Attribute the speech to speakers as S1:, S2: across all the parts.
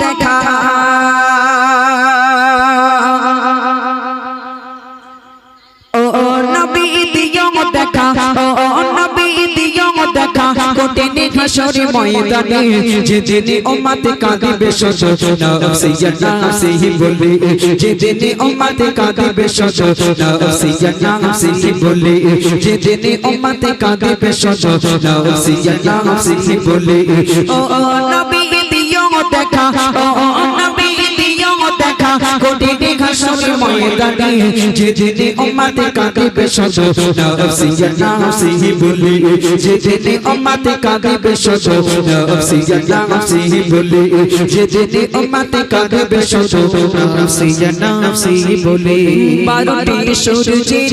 S1: দেখা। ও নবী দিও দেখা, ও নবী দিও দেখা। কঠিন হাসর ময়দানে যেদিন উম্মত কাঁদিবে শত নফসি নফসি বলে। যেদিন উম্মত কাঁদিবে শত নফসি নফসি বলে। যেদিন উম্মত কাঁদিবে শত নফসি নফসি বলে। ও নবী নবী দিও দেখা কঠিন হাসর ময়দানে যেদিন উম্মত কাঁদিবে শত নফসি নফসি বলে যেদিন উম্মত কাঁদিবে বারোটি সূর্যের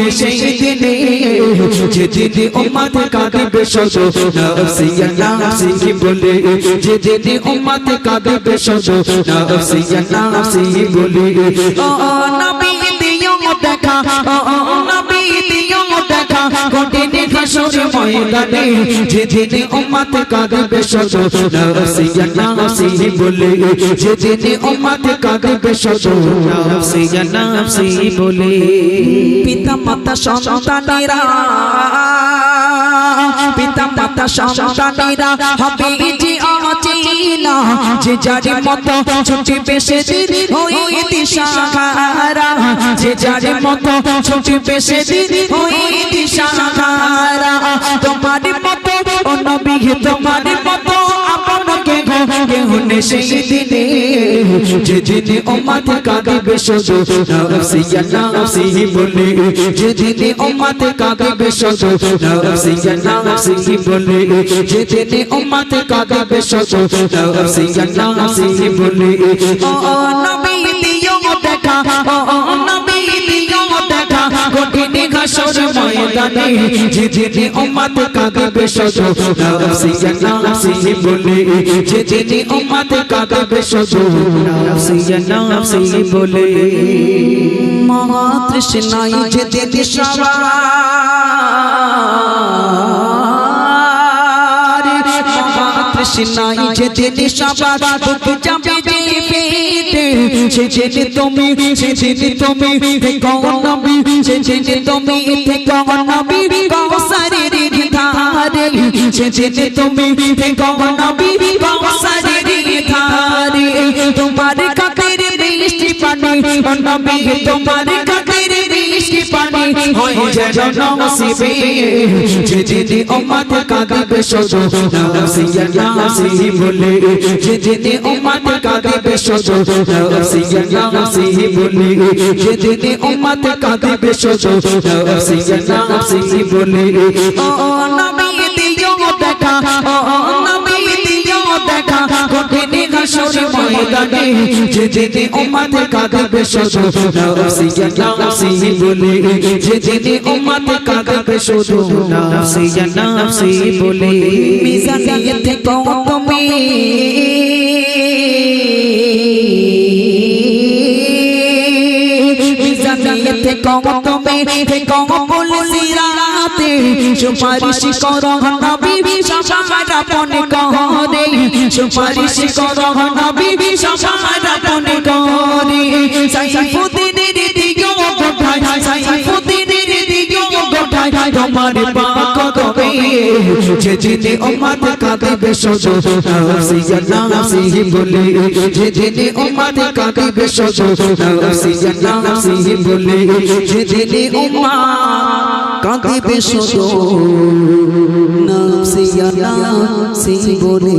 S1: কেমন সেই দিনে যেদিনে উম্মত কাঁদবে শত নফসি নফসি বলে, যেদিনে উম্মত কাঁদবে শত নফসি নফসি বলে, ও নবী হাসর ময়দানে যেদিনে উম্মত কাঁদবে শত নফসি নফসি বলে, যেদিনে উম্মত কাঁদবে শত নফসি নফসি বলে। পিতা মাতা সন্তানেরা পিতা মাতা সন্তানেরা হবে যে অচেনা যে যার মতো ছুটি পেশে হয়ে দিশাহারা যে যার মতো ছুটি পেশে দিন হয়ে দিশাহারা তোমার মতো অনবী তোমার মতো আপনাকে কেহনে সেই দিনে যেদিনে উম্মত কাঁদিবে শুধু নফসি নফসি বলে যেদিনে উম্মত কাঁদিবে শুধু নফসি নফসি বলে যেদিনে উম্মত কাঁদিবে শুধু নফসি নফসি বলে ও নবী দিও দেখা ও ময়দানে যেদিনে উম্মত কাঁদিবে সজো, নফসি নফসি বলে যেদিনে উম্মত কাঁদিবে সজো, নফসি নফসি বলে। মহা তৃষ্ণাই যেদিন সবার তৃষ্ণাই যেদিন সবার বুক যে পেটে সেদিন তুমি সেদিন তুমি গৌসারের ধারে সেদিন তুমি তোমার পানি নবী তোমার কাতের বৃষ্টি পানি হয় যেন নসিবে যেদিনে উম্মত কাঁদিবে শুধু নফসি নফসি বলে উম্মত কাঁদিবে বলে যেদিনে উম্মত কাঁদিবে নফসি বলে ও নবী হাসর ময়দানে যেদিনে উম্মত কাঁদিবে শুধু, নফসি নফসি বলে যেদিনে উম্মত কাঁদিবে শুধু, নফসি নফসি বলে। মিজানিয়ে থেকে তুমি মিজানিয়ে থেকে তুমি থেকে পুলিশিরাতে সুপারিশ করো নবী সবার আপন করে সুপারিশ করো নবী সবার আপন করে সাইফুদ্দিনের যেদিনে উম্মত কাঁদিবে শুধু নফসি নফসি বলে।